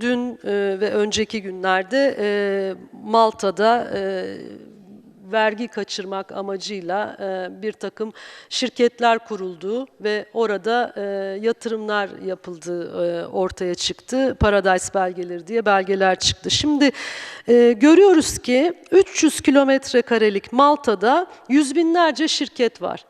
dün e, ve önceki günlerde e, Malta'da e, vergi kaçırmak amacıyla e, bir takım şirketler kurulduğu ve orada e, yatırımlar yapıldığı e, ortaya çıktı. Paradise belgeleri diye belgeler çıktı. Şimdi e, görüyoruz ki 300 kilometre karelik Malta'da yüz binlerce şirket var.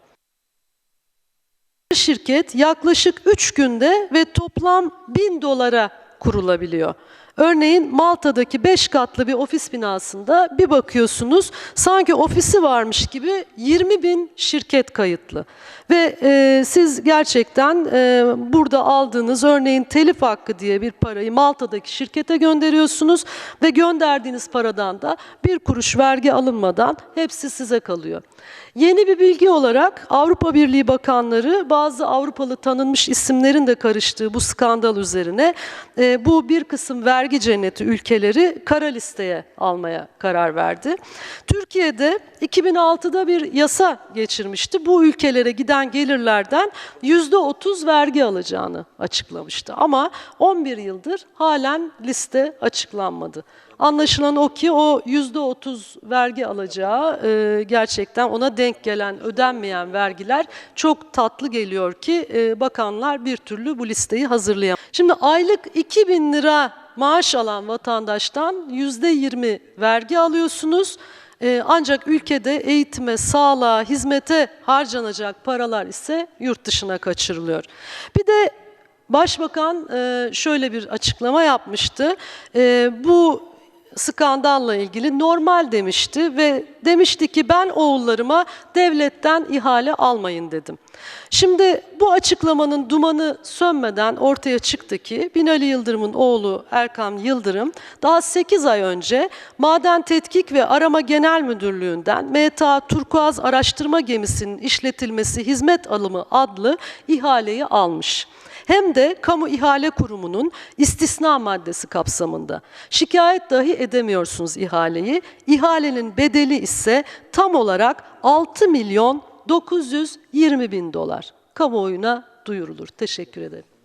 Şirket yaklaşık 3 günde ve toplam 1000 dolara kurulabiliyor. Örneğin Malta'daki 5 katlı bir ofis binasında bir bakıyorsunuz sanki ofisi varmış gibi 20 bin şirket kayıtlı. Ve e, siz gerçekten e, burada aldığınız örneğin telif hakkı diye bir parayı Malta'daki şirkete gönderiyorsunuz ve gönderdiğiniz paradan da bir kuruş vergi alınmadan hepsi size kalıyor. Yeni bir bilgi olarak Avrupa Birliği bakanları bazı Avrupalı tanınmış isimlerin de karıştığı bu skandal üzerine e, bu bir kısım vergi cenneti ülkeleri kara listeye almaya karar verdi. Türkiye'de 2006'da bir yasa geçirmişti. Bu ülkelere giden gelirlerden %30 vergi alacağını açıklamıştı. Ama 11 yıldır halen liste açıklanmadı. Anlaşılan o ki o yüzde otuz vergi alacağı e, gerçekten ona denk gelen ödenmeyen vergiler çok tatlı geliyor ki e, bakanlar bir türlü bu listeyi hazırlayamıyor. Şimdi aylık 2000 lira maaş alan vatandaştan yüzde yirmi vergi alıyorsunuz. E, ancak ülkede eğitime, sağlığa, hizmete harcanacak paralar ise yurt dışına kaçırılıyor. Bir de Başbakan e, şöyle bir açıklama yapmıştı. E, bu skandalla ilgili normal demişti ve demişti ki ben oğullarıma devletten ihale almayın dedim. Şimdi bu açıklamanın dumanı sönmeden ortaya çıktı ki Binali Yıldırım'ın oğlu Erkan Yıldırım daha 8 ay önce Maden Tetkik ve Arama Genel Müdürlüğü'nden MTA Turkuaz Araştırma Gemisi'nin işletilmesi hizmet alımı adlı ihaleyi almış hem de Kamu İhale Kurumu'nun istisna maddesi kapsamında. Şikayet dahi edemiyorsunuz ihaleyi. İhalenin bedeli ise tam olarak 6 milyon 920 bin dolar. Kamuoyuna duyurulur. Teşekkür ederim.